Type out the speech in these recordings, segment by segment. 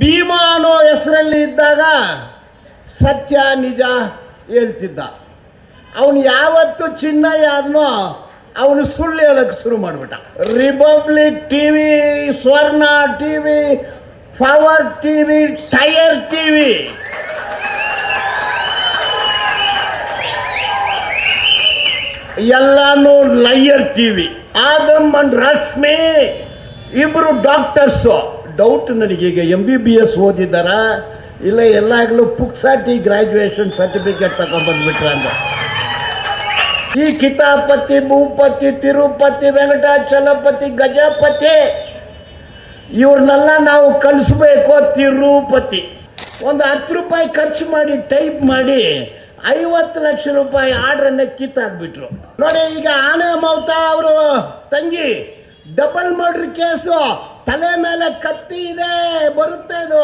ಭೀಮಾ ಅನ್ನೋ ಹೆಸರಲ್ಲಿ ಇದ್ದಾಗ ಸತ್ಯ, ನಿಜ ಹೇಳ್ತಿದ್ದ. ಅವನು ಯಾವತ್ತು ಚಿನ್ನಯ್ಯ ಯಾದನೋ ಅವನು ಸುಳ್ಳು ಹೇಳಕ್ಕೆ ಶುರು ಮಾಡಿಬಿಟ್ಟ. Republic TV, Swarna T V power T TV tyre TV. ಎಲ್ಲಾನು T V Adam and Rashmi ಇಬ್ಬರು ಡಾಕ್ಟರ್ಸು. ಡೌಟ್ ನನಗೀಗ ಎಂ ಬಿ ಬಿ ಎಸ್ ಓದಿದ್ದಾರ? ಇಲ್ಲ ಎಲ್ಲಾಗಲೂ ಪುಕ್ಸಾಟಿ ಗ್ರಾಜುಯೇಷನ್ ಸರ್ಟಿಫಿಕೇಟ್ ತಗೊಂಡ್ಬಂದ್ಬಿಟ್ರ ಅಂತ ಈ ಕಿತಾಪತಿ, ಭೂಪತಿ, ತಿರುಪತಿ, ವೆಂಕಟಾಚಲಪತಿ, ಗಜಪತಿ ಇವ್ರನ್ನೆಲ್ಲ ನಾವು ಕಲಿಸ್ಬೇಕು ತಿರುಪತಿ. ಒಂದು ಹತ್ತು ರೂಪಾಯಿ ಖರ್ಚು ಮಾಡಿ ಟೈಪ್ ಮಾಡಿ ಐವತ್ತು ಲಕ್ಷ ರೂಪಾಯಿ ಆರ್ಡ್ರನ್ನ ಕಿತ್ತಾಕ್ಬಿಟ್ರು. ನೋಡಿ ಈಗ ಆನೆ ಮೌತ ಅವರು, ತಂಗಿ ಡಬಲ್ ಮರ್ಡರ್ ಕೇಸು. ತಲೆ ಮೇಲೆ ಕತ್ತಿ ಇದೆ, ಬರುತ್ತೆ ಇದು.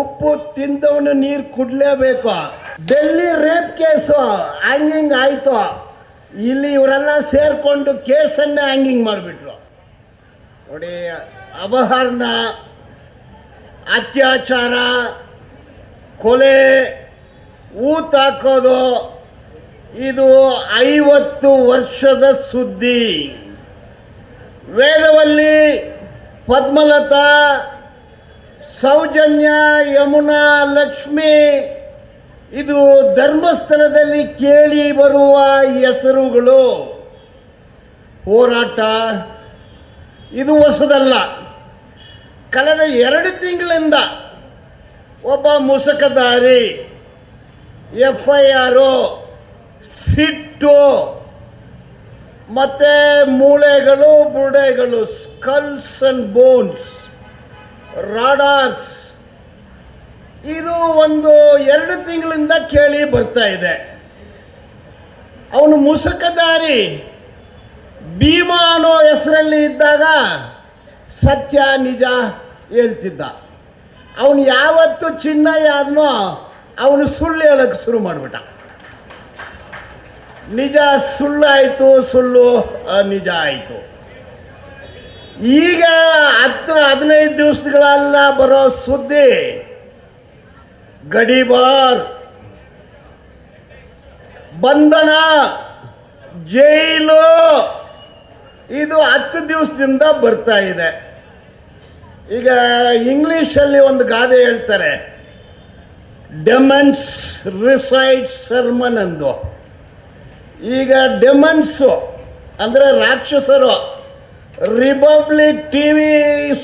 ಉಪ್ಪು ತಿಂದವನು ನೀರು ಕುಡ್ಲೇಬೇಕು. ಡೆಲ್ಲಿ ರೇಪ್ ಕೇಸು, ಹ್ಯಾಂಗಿಂಗ್ ಆಯ್ತು. ಇಲ್ಲಿ ಇವರೆಲ್ಲ ಸೇರ್ಕೊಂಡು ಕೇಸನ್ನೇ ಹ್ಯಾಂಗಿಂಗ್ ಮಾಡಿಬಿಟ್ರು. ನೋಡಿ ಅಪಹರಣ ಅತ್ಯಾಚಾರ, ಕೊಲೆ, ಊತ ಹಾಕೋದು, ಇದು ಐವತ್ತು ವರ್ಷದ ಸುದ್ದಿ. ವೇದವಲ್ಲಿ ಪದ್ಮಲತಾ, ಸೌಜನ್ಯ, ಯಮುನಾ, ಲಕ್ಷ್ಮಿ, ಇದು ಧರ್ಮಸ್ಥಳದಲ್ಲಿ ಕೇಳಿ ಬರುವ ಹೆಸರುಗಳು. ಹೋರಾಟ, ಇದು ಹೊಸದಲ್ಲ. ಕಳೆದ ಎರಡು ತಿಂಗಳಿಂದ ಒಬ್ಬ ಮುಸಕದಾರಿ ಎಫ್ ಐ ಆರು ಸಿಟ್ಟು. ಮತ್ತೆ ಮೂಳೆಗಳು, ಬುರುಡೆಗಳು ಸ್ಕಲ್ಸ್ ಅಂಡ್ ಬೋನ್ಸ್ ರಾಡಾರ್ಸ್ ಇದು ಒಂದು ಎರಡು ತಿಂಗಳಿಂದ ಕೇಳಿ ಬರ್ತಾ ಇದೆ. ಅವನು ಮುಸುಕದಾರಿ. ಭೀಮಾ ಅನ್ನೋ ಹೆಸರಲ್ಲಿ ಇದ್ದಾಗ ಸತ್ಯ ನಿಜ ಹೇಳ್ತಿದ್ದ. ಅವನು ಯಾವತ್ತು ಚಿನ್ನ ಯಾದನೋ ಅವನು ಸುಳ್ಳು ಹೇಳೋಕ್ಕೆ ಶುರು ಮಾಡಿಬಿಟ್ಟ. ನಿಜ ಸುಳ್ಳಾಯಿತು ಸುಳ್ಳು ನಿಜ ಆಯಿತು. ಈಗ ಹತ್ತು ಹದಿನೈದು ದಿವಸಗಳೆಲ್ಲ ಬರೋ ಸುದ್ದಿ, ಗಡಿಬಾರ್, ಬಂಧನ, ಜೈಲು, ಇದು ಹತ್ತು ದಿವಸದಿಂದ ಬರ್ತಾ ಇದೆ. ಈಗ ಇಂಗ್ಲೀಷಲ್ಲಿ ಒಂದು ಗಾದೆ ಹೇಳ್ತಾರೆ ಡೆಮನ್ಸ್ ರಿಸೈಡ್ ಸರ್ಮನ್ ಅಂದು. ಈಗ ಡೆಮನ್ಸು ಅಂದರೆ ರಾಕ್ಷಸರು. Republic TV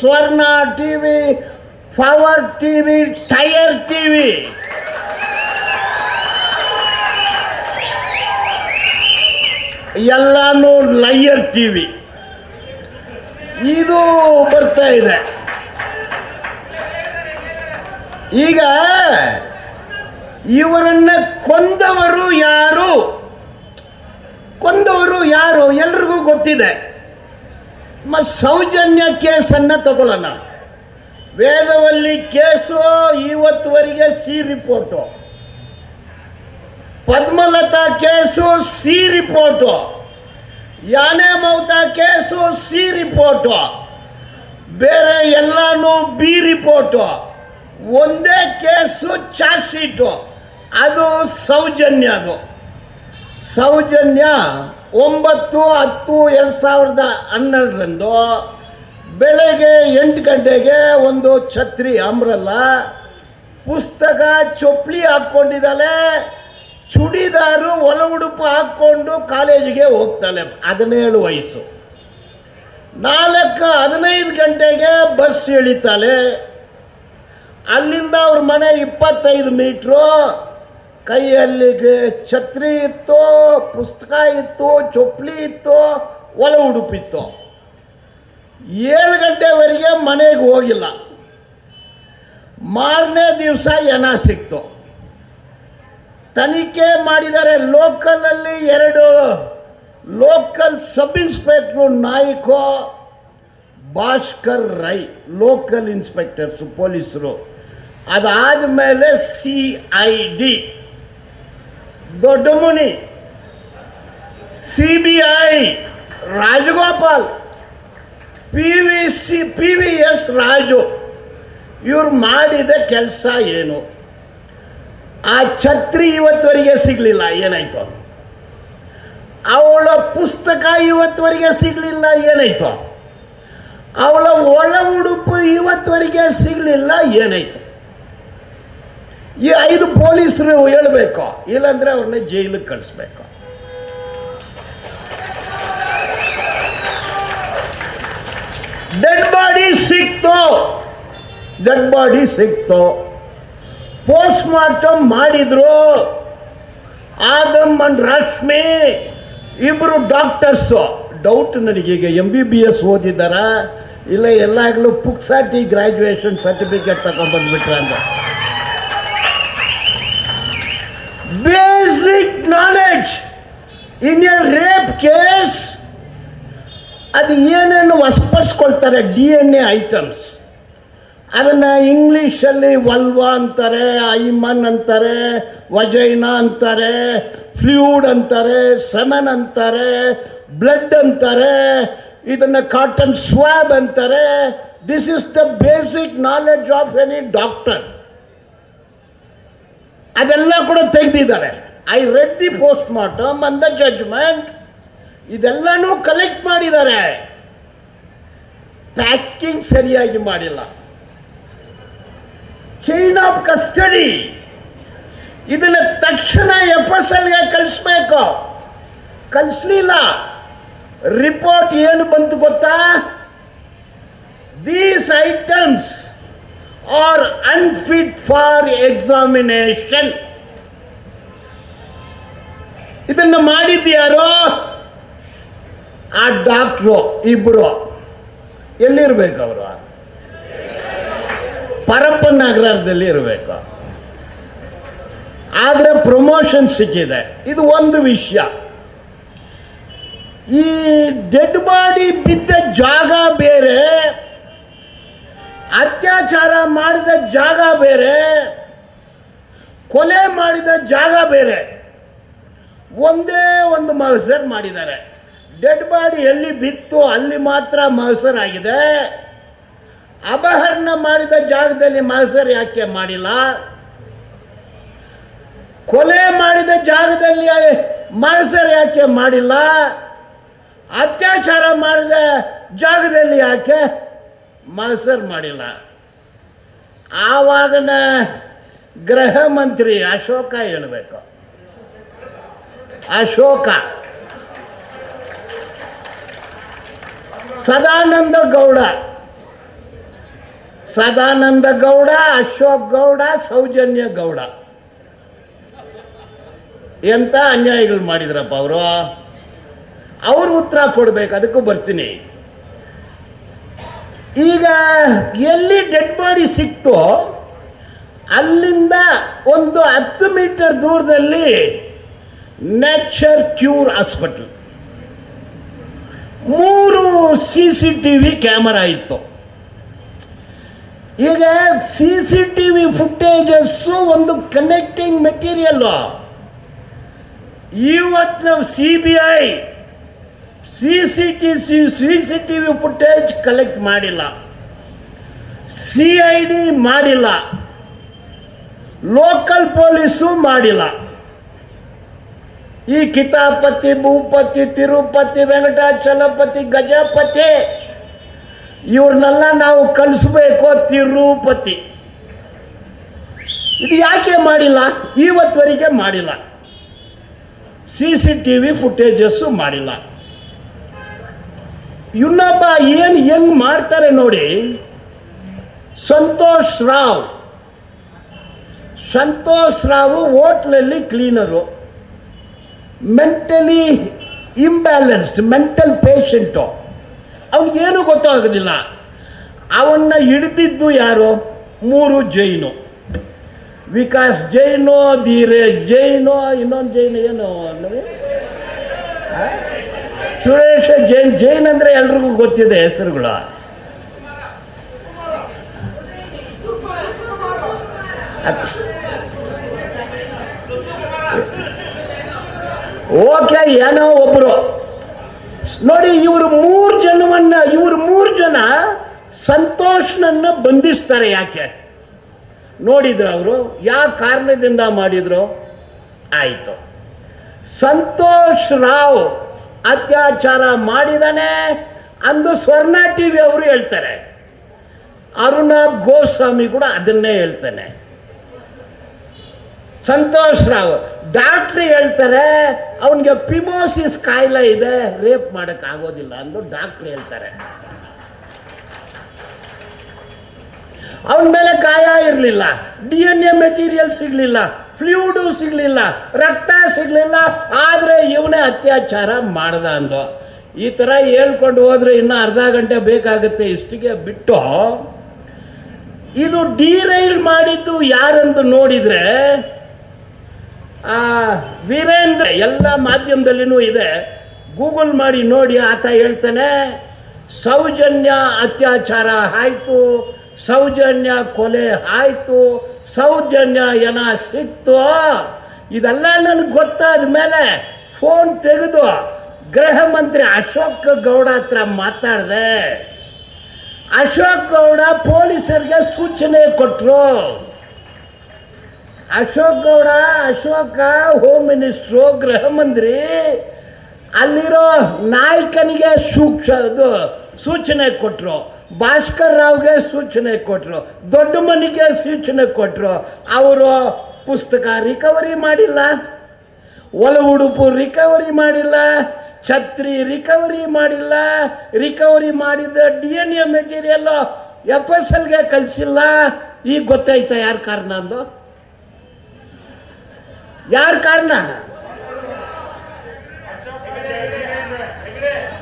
Swarna TV power TV tyre TV ಎಲ್ಲಾನು ಲೈಯರ್ ಟಿವಿ ಇದು ಬರ್ತಾ ಇದೆ. ಈಗ ಇವರನ್ನ ಕೊಂದವರು ಯಾರು ಕೊಂದವರು ಯಾರು ಎಲ್ರಿಗೂ ಗೊತ್ತಿದೆ ಮ ಸೌಜನ್ಯ ಕೇಸನ್ನು ತಗೊಳ್ಳೋಣ. Vedavalli case ಇವತ್ತುವರೆಗೆ C report. Padmalatha case C report. ಯಾನೆ ಮೌತಾ ಕೇಸು ಸಿ ರಿಪೋರ್ಟು. ಬೇರೆ ಎಲ್ಲಾನು ಬಿ ರಿಪೋರ್ಟು. ಒಂದೇ ಕೇಸು ಚಾರ್ಜ್ ಶೀಟು. ಅದು ಸೌಜನ್ಯ ಅದು. ಸೌಜನ್ಯ ಒಂಬತ್ತು ಹತ್ತು ಎರಡು ಸಾವಿರದ ಹನ್ನೆರಡರಂದು ಬೆಳಗ್ಗೆ ಎಂಟು ಗಂಟೆಗೆ ಒಂದು ಛತ್ರಿ ಅಂಬ್ರಲ್ಲ ಪುಸ್ತಕ ಚೊಪ್ಪಲಿ ಹಾಕ್ಕೊಂಡಿದ್ದಾಳೆ, ಚುಡಿದಾರು ಒಳ ಉಡುಪು ಹಾಕ್ಕೊಂಡು ಕಾಲೇಜಿಗೆ ಹೋಗ್ತಾಳೆ. ಹದಿನೇಳು ವಯಸ್ಸು. ನಾಲ್ಕು ಹದಿನೈದು ಗಂಟೆಗೆ ಬಸ್ ಇಳಿತಾಳೆ. ಅಲ್ಲಿಂದ ಅವ್ರ ಮನೆ ಇಪ್ಪತ್ತೈದು ಮೀಟ್ರು. ಕೈಯಲ್ಲಿ ಛತ್ರಿ ಇತ್ತು, ಪುಸ್ತಕ ಇತ್ತು, ಚೊಪ್ಲಿ ಇತ್ತು, ಒಲ ಉಡುಪಿತ್ತು. ಏಳು ಗಂಟೆವರೆಗೆ ಮನೆಗೆ ಹೋಗಿಲ್ಲ. ಮಾರನೇ ದಿವಸ ಎನ ಸಿಕ್ತು. ತನಿಖೆ ಮಾಡಿದರೆ ಲೋಕಲಲ್ಲಿ ಎರಡು ಲೋಕಲ್ ಸಬ್ ಇನ್ಸ್ಪೆಕ್ಟ್ರು ನಾಯ್ಕೋ ಭಾಸ್ಕರ್ ರೈ, ಲೋಕಲ್ ಇನ್ಸ್ಪೆಕ್ಟರ್ಸು, ಪೊಲೀಸರು. ಅದಾದ ಮೇಲೆ C I D. Doddamuni C B I Rajagopal P V C P V S Raju, ಇವ್ರು ಮಾಡಿದ ಕೆಲಸ ಏನು? ಆ ಛತ್ರಿ ಇವತ್ತುವರೆಗೆ ಸಿಗಲಿಲ್ಲ, ಏನಾಯ್ತು? ಅವಳ ಪುಸ್ತಕ ಇವತ್ತುವರೆಗೆ ಸಿಗಲಿಲ್ಲ, ಏನಾಯ್ತು? ಅವಳ ಒಳ ಉಡುಪು ಇವತ್ತುವರೆಗೆ ಸಿಗಲಿಲ್ಲ, ಏನಾಯ್ತು? ಈ ಐದು ಪೊಲೀಸರು ಹೇಳ್ಬೇಕು. ಇಲ್ಲಾಂದ್ರೆ ಅವ್ರನ್ನ ಜೈಲಿಗೆ ಕಳಿಸ್ಬೇಕು. ಡೆಡ್ ಬಾಡಿ ಸಿಕ್ತು. ಡೆಡ್ ಬಾಡಿ ಸಿಕ್ತು. ಪೋಸ್ಟ್ ಮಾರ್ಟಮ್ ಮಾಡಿದ್ರು ಆದಮ್ಮನ್ ರಶ್ಮಿ ಇಬ್ಬರು ಡಾಕ್ಟರ್ಸು. ಡೌಟ್ ನನಗೀಗ ಎಂ ಬಿ ಬಿ ಎಸ್ ಓದಿದ್ದಾರಾ? ಇಲ್ಲ ಎಲ್ಲಾಗಲೂ ಪುಕ್ಸಾಟಿ ಗ್ರ್ಯಾಜುಯೇಷನ್ ಸರ್ಟಿಫಿಕೇಟ್ ತಗೊಂಡ್ಬಂದ್ಬಿಟ್ರೆ ಅಂತ. Basic knowledge in a rape case ಅದು ಏನೇನು ವಸ್ಪಡಿಸ್ಕೊಳ್ತಾರೆ ಡಿ ಎನ್ ಎ ಐಟಮ್ಸ್ ಅದನ್ನು ಇಂಗ್ಲೀಷಲ್ಲಿ ವಲ್ವಾ ಅಂತಾರೆ ಐಮನ್ ಅಂತಾರೆ ವಜೈನಾ ಅಂತಾರೆ ಫ್ಲೂಡ್ ಅಂತಾರೆ ಸೆಮನ್ ಅಂತಾರೆ ಬ್ಲಡ್ ಅಂತಾರೆ, ಇದನ್ನು ಕಾಟನ್ ಸ್ವಾಬ್ ಅಂತಾರೆ. This is the basic knowledge of any doctor ಅದೆಲ್ಲ ಕೂಡ ತೆಗೆದಿದ್ದಾರೆ. I read the post mortem and the judgement ಇದೆಲ್ಲನೂ ಕಲೆಕ್ಟ್ ಮಾಡಿದ್ದಾರೆ. ಪ್ಯಾಕಿಂಗ್ ಸರಿಯಾಗಿ ಮಾಡಿಲ್ಲ. ಚೈನ್ ಆಫ್ ಕಸ್ಟಡಿ ಇದನ್ನ ತಕ್ಷಣ ಎಫ್ ಎಸ್ ಎಲ್ಗೆ ಕಳಿಸ್ಬೇಕು. ಕಲಿಸ್ಲಿಲ್ಲ ರಿಪೋರ್ಟ್ ಏನು ಬಂತು ಗೊತ್ತಾ? These items are unfit for examination ಇದನ್ನ ಮಾಡಿದ್ಯಾರೋ ಆ ಡಾಕ್ಟ್ರು ಇಬ್ಬರು ಎಲ್ಲಿರ್ಬೇಕು ಅವರು? ಪರಪ್ಪನ ನಗರದಲ್ಲಿ ಇರಬೇಕು. ಆದರೆ ಪ್ರಮೋಷನ್ ಸಿಕ್ಕಿದೆ. ಇದು ಒಂದು ವಿಷಯ. ಈ ಡೆಡ್ ಬಾಡಿ ಬಿದ್ದ ಜಾಗ ಅತ್ಯಾಚಾರ ಮಾಡಿದ ಜಾಗ ಬೇರೆ, ಕೊಲೆ ಮಾಡಿದ ಜಾಗ ಬೇರೆ. ಒಂದೇ ಒಂದು ಮಹಸರ್ ಮಾಡಿದ್ದಾರೆ. ಡೆಡ್ ಬಾಡಿ ಎಲ್ಲಿ ಬಿತ್ತು ಅಲ್ಲಿ ಮಾತ್ರ ಮಹಸರ್ ಆಗಿದೆ. ಅಪಹರಣ ಮಾಡಿದ ಜಾಗದಲ್ಲಿ ಮಹಸರ್ ಯಾಕೆ ಮಾಡಿಲ್ಲ? ಕೊಲೆ ಮಾಡಿದ ಜಾಗದಲ್ಲಿ ಮಹಸರ್ ಯಾಕೆ ಮಾಡಿಲ್ಲ? ಅತ್ಯಾಚಾರ ಮಾಡಿದ ಜಾಗದಲ್ಲಿ ಯಾಕೆ ಮಹಸರ್ ಮಾಡಿಲ್ಲ? ಆವಾಗನ ಗೃಹ ಮಂತ್ರಿ ಅಶೋಕ ಹೇಳಬೇಕು. ಅಶೋಕ. ಸದಾನಂದ ಗೌಡ. ಸದಾನಂದ ಗೌಡ, ಅಶೋಕ್ ಗೌಡ, ಸೌಜನ್ಯ ಗೌಡ. ಎಂತ ಅನ್ಯಾಯಗಳು ಮಾಡಿದ್ರಪ್ಪ ಅವರು? ಅವ್ರು ಉತ್ತರ ಕೊಡ್ಬೇಕು, ಅದಕ್ಕೂ ಬರ್ತೀನಿ. ಈಗ ಎಲ್ಲಿ ಡೆಡ್ ಬಾಡಿ ಸಿಕ್ತೋ ಅಲ್ಲಿಂದ ಒಂದು ಹತ್ತು ಮೀಟರ್ ದೂರದಲ್ಲಿ ನೇಚರ್ ಕ್ಯೂರ್ ಹಾಸ್ಪಿಟಲ್ ಮೂರು C C T V camera ಇತ್ತು. ಈಗ C C T V footages ಒಂದು ಕನೆಕ್ಟಿಂಗ್ ಮೆಟೀರಿಯಲ್ಲು ಇವತ್ತು ನಾವು C B I C C T C C C T V footage collect ಮಾಡಿಲ್ಲ. ಸಿ ಐ ಡಿ ಮಾಡಿಲ್ಲ. Local police ಮಾಡಿಲ್ಲ. ಈ ಕಿತಾಪತಿ, ಭೂಪತಿ, ತಿರುಪತಿ ವೆಂಕಟಾಚಲಪತಿ ಗಜಪತಿ ಇವ್ರನ್ನೆಲ್ಲ ನಾವು ಕಲಿಸ್ಬೇಕು ತಿರುಪತಿ. ಇದು ಯಾಕೆ ಮಾಡಿಲ್ಲ? ಇವತ್ತುವರೆಗೆ ಮಾಡಿಲ್ಲ. C C T V footages ಮಾಡಿಲ್ಲ. ಇನ್ನೊಬ್ಬ ಏನು ಹೆಂಗ್ ಮಾಡ್ತಾರೆ ನೋಡಿ. ಸಂತೋಷ್ ರಾವ್. ಸಂತೋಷ್ ರಾವ್ ಹೋಟ್ಲಲ್ಲಿ cleaner mentally imbalanced mental patient ಅವನಿಗೇನು ಗೊತ್ತಾಗೋದಿಲ್ಲ. ಅವನ್ನ ಹಿಡಿದಿದ್ದು ಯಾರು? ಮೂರು ಜೈನು. ವಿಕಾಸ್ ಜೈನು ಧೀರೆ ಜೈನು, ಇನ್ನೊಂದು ಜೈನು ಏನು ಅನ್ನೋದು? ಸುರೇಶ ಜೈನ್ ಜೈನ್ ಅಂದರೆ ಎಲ್ರಿಗೂ ಗೊತ್ತಿದೆ ಹೆಸರುಗಳು. ಓಕೆ, ಏನೋ ಒಬ್ಬರು ನೋಡಿ, ಇವರು ಮೂರು ಜನವನ್ನ, ಇವರು ಮೂರು ಜನ ಸಂತೋಷ್ನನ್ನು ಬಂಧಿಸ್ತಾರೆ ಯಾಕೆ? ನೋಡಿದ್ರು ಅವರು ಯಾವ ಕಾರಣದಿಂದ ಮಾಡಿದ್ರು? ಆಯಿತು. ಸಂತೋಷ್ ರಾವ್ ಅತ್ಯಾಚಾರ ಮಾಡಿದಾನೆ ಅಂದು ಸ್ವರ್ಣ ಟಿ ವಿ ಅವರು ಹೇಳ್ತಾರೆ. ಅರುಣ ಗೋಸ್ವಾಮಿ ಕೂಡ ಅದನ್ನೇ ಹೇಳ್ತಾನೆ. ಸಂತೋಷ್ ರಾವ್ ಡಾಕ್ಟ್ರಿ ಹೇಳ್ತಾರೆ, ಅವನಿಗೆ ಪಿಮೋಸಿಸ್ ಕಾಯಿಲೆ ಇದೆ, ರೇಪ್ ಮಾಡೋಕ್ಕಾಗೋದಿಲ್ಲ ಅಂದು ಡಾಕ್ಟ್ರಿ ಹೇಳ್ತಾರೆ. ಅವನ ಮೇಲೆ ಕಾಯ ಇರಲಿಲ್ಲ. ಡಿ ಎನ್ ಎ ಮೆಟೀರಿಯಲ್ ಸಿಗಲಿಲ್ಲ. ಫ್ಲೂಡು ಸಿಗಲಿಲ್ಲ. ರಕ್ತ ಸಿಗಲಿಲ್ಲ. ಆದರೆ ಇವನೇ ಅತ್ಯಾಚಾರ ಮಾಡ್ದ ಅಂದು ಈ ಥರ ಹೇಳ್ಕೊಂಡು ಹೋದರೆ ಇನ್ನೂ ಅರ್ಧ ಗಂಟೆ ಬೇಕಾಗುತ್ತೆ ಇಷ್ಟಿಗೆ ಬಿಟ್ಟು. ಇದು ಡಿರೈಲ್ ಮಾಡಿದ್ದು ಯಾರೆಂದು ನೋಡಿದರೆ ವೀರೇಂದ್ರ ಎಲ್ಲ ಮಾಧ್ಯಮದಲ್ಲಿನೂ ಇದೆ. ಗೂಗಲ್ ಮಾಡಿ ನೋಡಿ ಆತ ಹೇಳ್ತಾನೆ, ಸೌಜನ್ಯ ಅತ್ಯಾಚಾರ ಆಯಿತು. ಸೌಜನ್ಯ ಕೊಲೆ ಆಯಿತು, ಸೌಜನ್ಯ ಏನ ಸಿಕ್ತು? ಇದೆಲ್ಲ ನನಗೆ ಗೊತ್ತಾದ ಮೇಲೆ ಫೋನ್ ತೆಗೆದು ಗೃಹ ಮಂತ್ರಿ ಅಶೋಕ್ ಗೌಡ ಹತ್ರ ಮಾತಾಡಿದೆ. ಅಶೋಕ್ ಗೌಡ ಪೊಲೀಸರಿಗೆ ಸೂಚನೆ ಕೊಟ್ಟರು ಅಶೋಕ್ ಗೌಡ, ಅಶೋಕ ಹೋಮ್ ಮಿನಿಸ್ಟ್ರು ಗೃಹ ಮಂತ್ರಿ, ಅಲ್ಲಿರೋ ನಾಯಕನಿಗೆ ಸೂಕ್ಷ ಸೂಚನೆ ಕೊಟ್ಟರು ಭಾಸ್ಕರ್ ರಾವ್ಗೆ ಸೂಚನೆ ಕೊಟ್ಟರು ದೊಡ್ಡ ಮನಿಗೆ ಸೂಚನೆ ಕೊಟ್ಟರು ಅವರು ಪುಸ್ತಕ ರಿಕವರಿ ಮಾಡಿಲ್ಲ ಒಲ ಉಡುಪು ರಿಕವರಿ ಮಾಡಿಲ್ಲ, ಛತ್ರಿ ರಿಕವರಿ ಮಾಡಿಲ್ಲ ರಿಕವರಿ ಮಾಡಿದ D N A material F S ಎಲ್ಗೆ ಕಲಿಸಿಲ್ಲ ಈಗ ಗೊತ್ತಾಯ್ತಾ ಯಾರ ಕಾರಣ ಅಂದು? ಯಾರ ಕಾರಣ?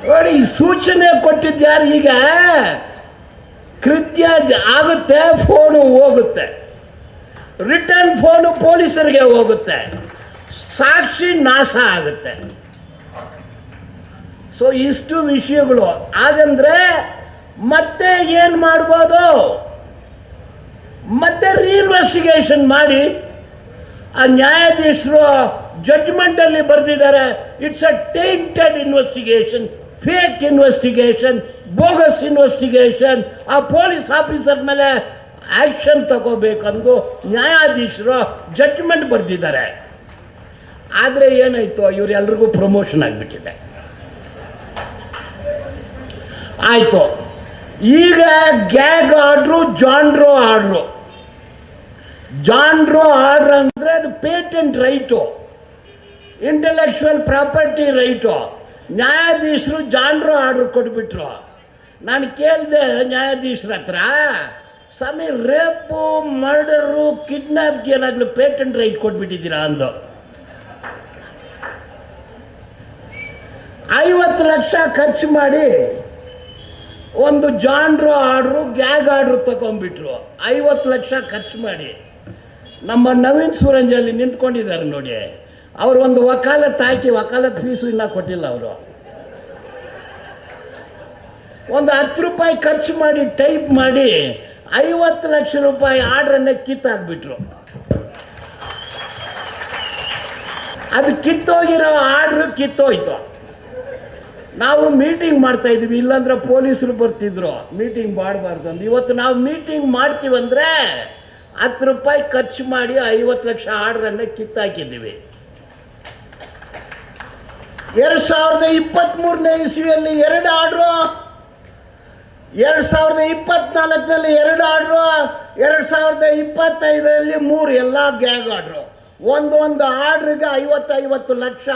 ನೋಡಿ, ಸೂಚನೆ ಕೊಟ್ಟಿದ್ದು ಯಾರು ಈಗ? ಕೃತ್ಯ ಆಗುತ್ತೆ ಫೋನು ಹೋಗುತ್ತೆ. ರಿಟರ್ನ್ ಫೋನು ಪೊಲೀಸರಿಗೆ ಹೋಗುತ್ತೆ. ಸಾಕ್ಷಿ ನಾಶ ಆಗುತ್ತೆ. ಸೊ ಇಷ್ಟು ವಿಷಯಗಳು. ಹಾಗಂದ್ರೆ, ಮತ್ತೆ ಏನು ಮಾಡ್ಬೋದು? ಮತ್ತೆ ರೀಇನ್ವೆಸ್ಟಿಗೇಷನ್ ಮಾಡಿ. ಆ ನ್ಯಾಯಾಧೀಶರು ಜಡ್ಜ್ಮೆಂಟಲ್ಲಿ ಬರೆದಿದ್ದಾರೆ. It's a tainted investigation fake investigation bogus investigation ಆ ಪೊಲೀಸ್ ಆಫೀಸರ್ ಮೇಲೆ ಆ್ಯಕ್ಷನ್ ತಗೋಬೇಕಂದು ನ್ಯಾಯಾಧೀಶರು ಜಡ್ಜ್ಮೆಂಟ್ ಬರೆದಿದ್ದಾರೆ. ಆದರೆ ಏನಾಯಿತು? ಇವರೆಲ್ರಿಗೂ ಪ್ರಮೋಷನ್ ಆಗಿಬಿಟ್ಟಿದೆ. ಆಯಿತು. ಈಗ gag order John Doe order John Doe order ಅಂದರೆ ಅದು patent right intellectual property right ನ್ಯಾಯಾಧೀಶರು ಜಾಂಡ್ರೋ ಆರ್ಡ್ರ್ ಕೊಟ್ಬಿಟ್ರು. ನಾನು ಕೇಳಿದೆ, ನ್ಯಾಯಾಧೀಶರ ಹತ್ರ, ಸ್ವಾಮಿ, ರೇಪು ಮರ್ಡರು ಕಿಡ್ನಾಪ್ಗೆ ಏನಾಗಲೂ ಪೇಟೆಂಟ್ ರೈಟ್ ಕೊಟ್ಬಿಟ್ಟಿದ್ದೀರಾ? ಅಂದು ಐವತ್ತು ಲಕ್ಷ ಖರ್ಚು ಮಾಡಿ ಒಂದು ಜಾಂಡ್ರು ಆರ್ಡ್ರು, ಗ್ಯಾಗ್ ಆರ್ಡ್ರು ತಗೊಂಡ್ಬಿಟ್ರು. ಐವತ್ತು ಲಕ್ಷ ಖರ್ಚು ಮಾಡಿ ನಮ್ಮ ನವೀನ್ ಸೂರಂಜಲ್ಲಿ ನಿಂತ್ಕೊಂಡಿದ್ದಾರೆ ನೋಡಿ. ಅವರು ಒಂದು ವಕಾಲತ್ ಹಾಕಿ ವಕಾಲತ್ ಫೀಸು ಇನ್ನೂ ಕೊಟ್ಟಿಲ್ಲ ಅವರು. ಒಂದು ಹತ್ತು ರೂಪಾಯಿ ಖರ್ಚು ಮಾಡಿ ಟೈಪ್ ಮಾಡಿ ಐವತ್ತು ಲಕ್ಷ ರೂಪಾಯಿ ಆರ್ಡ್ರನ್ನೇ ಕಿತ್ತಾಕ್ಬಿಟ್ರು. ಅದು ಕಿತ್ತೋಗಿರೋ ಆರ್ಡ್ರು ಕಿತ್ತೋಯ್ತು. ನಾವು ಮೀಟಿಂಗ್ ಮಾಡ್ತಾ ಇದ್ವಿ ಇಲ್ಲಾಂದ್ರೆ ಪೊಲೀಸರು ಬರ್ತಿದ್ರು. ಮೀಟಿಂಗ್ ಮಾಡಬಾರ್ದು ಅಂತ ಇವತ್ತು ನಾವು ಮೀಟಿಂಗ್ ಮಾಡ್ತೀವಂದ್ರೆ ಹತ್ತು ರೂಪಾಯಿ ಖರ್ಚು ಮಾಡಿ ಐವತ್ತು ಲಕ್ಷ ಆರ್ಡ್ರನ್ನೇ ಕಿತ್ತಾಕಿದ್ದೀವಿ. ಎರಡು ಸಾವಿರದ ಇಪ್ಪತ್ತ್ಮೂರನೇ ಇಸ್ವಿಯಲ್ಲಿ ಎರಡು ಆರ್ಡ್ರು. ಎರಡು ಸಾವಿರದ ಇಪ್ಪತ್ನಾಲ್ಕನಲ್ಲಿ ಎರಡು ಆಡ್ರು, ಎರಡು ಸಾವಿರದ ಇಪ್ಪತ್ತೈದರಲ್ಲಿ ಮೂರು ಎಲ್ಲ ಗ್ಯಾಗ್ ಆರ್ಡ್ರು ಒಂದೊಂದು ಆರ್ಡ್ರಿಗೆ ಐವತ್ತೈವತ್ತು ಐವತ್ತು ಲಕ್ಷ.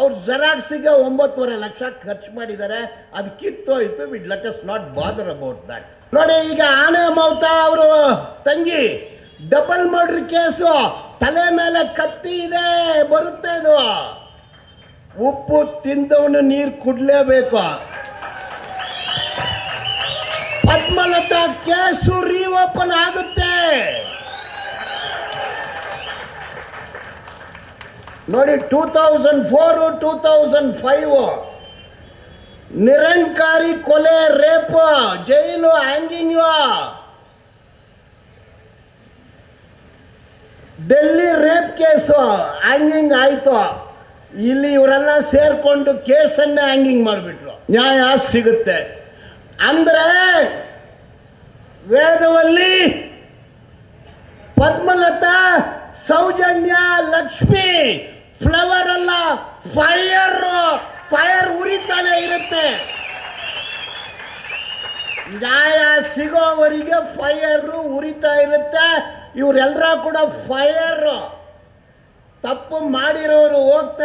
ಅವ್ರು ಜೆರಾಕ್ಸಿಗೆ ಒಂಬತ್ತುವರೆ ಲಕ್ಷ ಖರ್ಚು ಮಾಡಿದ್ದಾರೆ ಅದು ಕಿತ್ತೋಯ್ತು with let us not bother about that ನೋಡಿ, ಈಗ ಆನೆ ಮೌತ ಅವರು, ತಂಗಿ ಡಬಲ್ ಮರ್ಡರ್ ಕೇಸು. ತಲೆ ಮೇಲೆ ಕತ್ತಿ ಇದೆ. ಬರುತ್ತೆ ಇದು. ಉಪ್ಪು ತಿಂದವನು ನೀರು ಕುಡ್ಲೇಬೇಕು. ಪದ್ಮಲತಾ ಕೇಸು ರೀಓಪನ್ ಆಗುತ್ತೆ. ನೋಡಿ two thousand four two thousand five Nirankari ಕೊಲೆ, ರೇಪ್, ಜೈಲು hanging, Delhi rape case hanging ಆಯಿತು. ಇಲ್ಲಿ ಇವರೆಲ್ಲ ಸೇರ್ಕೊಂಡು ಕೇಸನ್ನೇ ಹ್ಯಾಂಗಿಂಗ್ ಮಾಡಿಬಿಟ್ರು. ನ್ಯಾಯ ಸಿಗುತ್ತೆ. ಅಂದರೆ ವೇದವಲ್ಲಿ ಪದ್ಮಲತಾ ಸೌಜನ್ಯ ಲಕ್ಷ್ಮಿ ಫ್ಲವರ್ ಅಲ್ಲ, ಫೈರ್ ಫೈರ್ ಉರಿತಾನೆ ಇರುತ್ತೆ. ನ್ಯಾಯ ಸಿಗೋವರಿಗೆ ಫೈರ್ ಉರಿತಾ ಇರುತ್ತೆ. ಇವರೆಲ್ಲರ ಕೂಡ ಫೈರ್. ತಪ್ಪು ಮಾಡಿರೋರು ಹೋಗ್ತಾರೆ